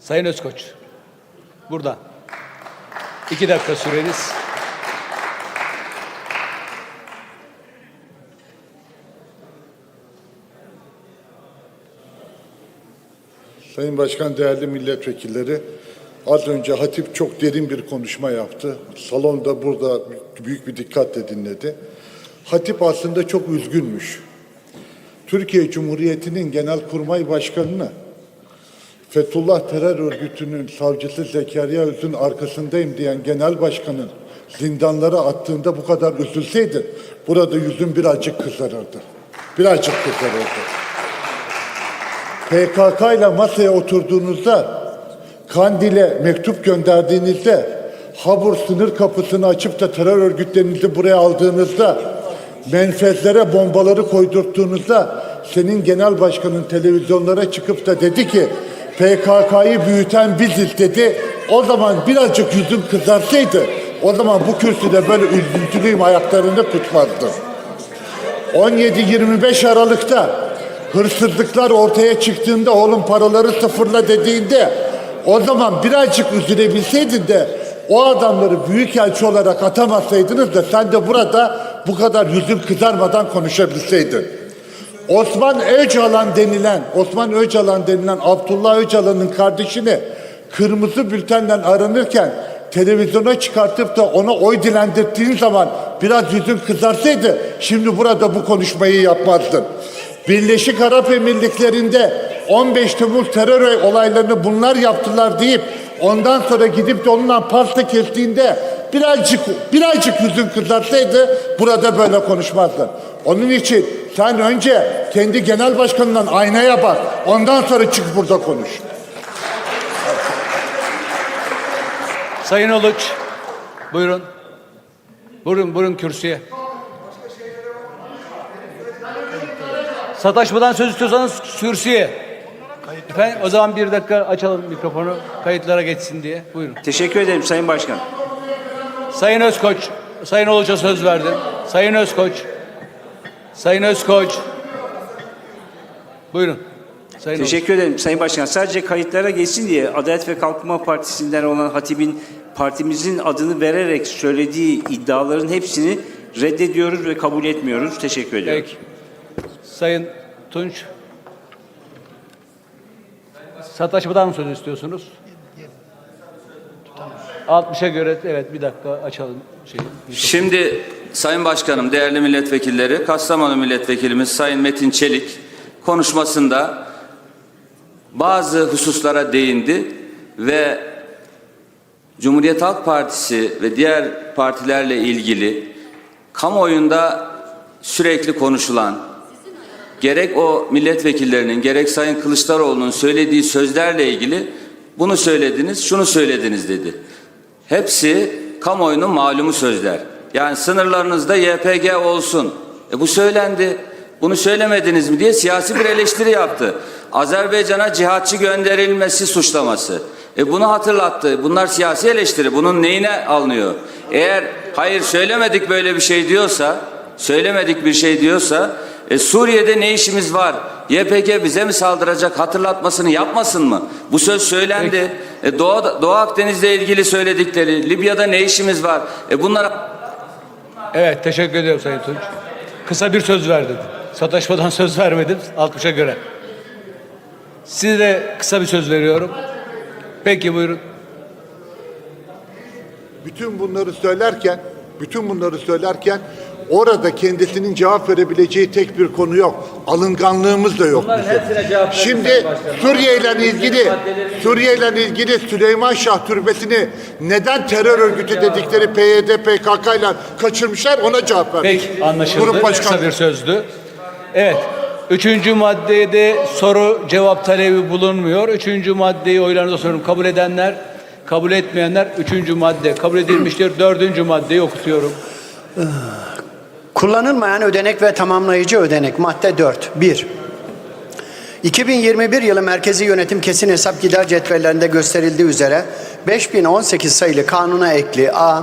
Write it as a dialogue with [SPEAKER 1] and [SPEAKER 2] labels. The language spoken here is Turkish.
[SPEAKER 1] Sayın Özkoç. Burada. İki dakika süreniz.
[SPEAKER 2] Sayın Başkan, değerli milletvekilleri, az önce Hatip çok derin bir konuşma yaptı. Salonda burada büyük bir dikkatle dinledi. Hatip aslında çok üzgünmüş. Türkiye Cumhuriyeti'nin Genelkurmay Başkanı'nı Fethullah terör örgütünün savcısı Zekeriya Öz'ün arkasındayım diyen genel başkanın zindanlara attığında bu kadar üzülseydi burada yüzün birazcık kızarırdı. Birazcık kızarırdı. PKK ile masaya oturduğunuzda, Kandil'e mektup gönderdiğinizde, Habur sınır kapısını açıp da terör örgütlerinizi buraya aldığınızda, menfezlere bombaları koydurttuğunuzda, senin genel başkanın televizyonlara çıkıp da dedi ki, PKK'yı büyüten biziz dedi. O zaman birazcık yüzüm kızarsaydı, o zaman bu kürsüde böyle üzüntülüyüm ayaklarını tutmazdı. 17-25 Aralık'ta hırsızlıklar ortaya çıktığında oğlum paraları sıfırla dediğinde o zaman birazcık üzülebilseydin de o adamları büyükelçi olarak atamasaydınız da sen de burada bu kadar yüzün kızarmadan konuşabilseydin. Osman Öcalan denilen, Osman Öcalan denilen Abdullah Öcalan'ın kardeşini kırmızı bültenle aranırken televizyona çıkartıp da ona oy dilendirdiğin zaman biraz yüzün kızarsaydı şimdi burada bu konuşmayı yapmazdın. Birleşik Arap Emirlikleri'nde 15 Temmuz terör olaylarını bunlar yaptılar deyip ondan sonra gidip de onunla pasta kestiğinde birazcık birazcık yüzün kızarsaydı burada böyle konuşmazdın. Onun için sen önce kendi genel başkanından aynaya bak. Ondan sonra çık burada konuş.
[SPEAKER 1] Sayın Uluç. Buyurun. Buyurun, buyurun kürsüye. Sataşmadan söz istiyorsanız kürsüye. Efendim o zaman bir dakika açalım mikrofonu kayıtlara geçsin diye. Buyurun.
[SPEAKER 3] Teşekkür ederim Sayın Başkan.
[SPEAKER 1] Sayın Özkoç, Sayın Uluç'a söz verdim. Sayın Özkoç, Sayın Özkoç. Buyurun. Sayın.
[SPEAKER 3] Teşekkür ederim Sayın Başkan. Sadece kayıtlara geçsin diye Adalet ve Kalkınma Partisi'nden olan Hatip'in partimizin adını vererek söylediği iddiaların hepsini reddediyoruz ve kabul etmiyoruz. Teşekkür ediyorum.
[SPEAKER 1] Peki. Sayın Tunç. Sataşmadan söz istiyorsunuz? 60'a göre evet bir dakika açalım şeyi.
[SPEAKER 4] Şimdi Sayın Başkanım, değerli milletvekilleri, Kastamonu milletvekilimiz Sayın Metin Çelik konuşmasında bazı hususlara değindi ve Cumhuriyet Halk Partisi ve diğer partilerle ilgili kamuoyunda sürekli konuşulan gerek o milletvekillerinin gerek Sayın Kılıçdaroğlu'nun söylediği sözlerle ilgili bunu söylediniz, şunu söylediniz dedi. Hepsi kamuoyunun malumu sözler. Yani sınırlarınızda YPG olsun. E bu söylendi. Bunu söylemediniz mi diye siyasi bir eleştiri yaptı. Azerbaycan'a cihatçı gönderilmesi suçlaması. E bunu hatırlattı. Bunlar siyasi eleştiri. Bunun neyine alınıyor? Eğer hayır söylemedik böyle bir şey diyorsa, söylemedik bir şey diyorsa, e Suriye'de ne işimiz var? YPG bize mi saldıracak hatırlatmasını yapmasın mı? Bu söz söylendi. E Doğu, Doğu Akdeniz'le ilgili söyledikleri, Libya'da ne işimiz var? E bunlar
[SPEAKER 1] Evet teşekkür ediyorum Sayın Tunç. Kısa bir söz verdim. Sataşmadan söz vermedim 60'a göre. Size de kısa bir söz veriyorum. Peki buyurun.
[SPEAKER 2] Bütün bunları söylerken, bütün bunları söylerken orada kendisinin cevap verebileceği tek bir konu yok. Alınganlığımız da yok.
[SPEAKER 1] Bunların
[SPEAKER 2] bizim.
[SPEAKER 1] hepsine cevap verin
[SPEAKER 2] Şimdi. Suriye ile ilgili Suriye ile ilgili Süleyman Şah türbesini neden terör örgütü dedikleri PYD, PKK ile kaçırmışlar ona cevap ver.
[SPEAKER 1] Peki anlaşıldı.
[SPEAKER 2] Grup başkanı.
[SPEAKER 1] Kısa bir sözdü. Evet. Üçüncü maddede soru cevap talebi bulunmuyor. Üçüncü maddeyi oylarınıza soruyorum. Kabul edenler, kabul etmeyenler üçüncü madde kabul edilmiştir. Dördüncü maddeyi okutuyorum.
[SPEAKER 5] Kullanılmayan ödenek ve tamamlayıcı ödenek madde 4. 1. 2021 yılı Merkezi Yönetim Kesin Hesap Gider Cetvellerinde gösterildiği üzere 5018 sayılı kanuna ekli A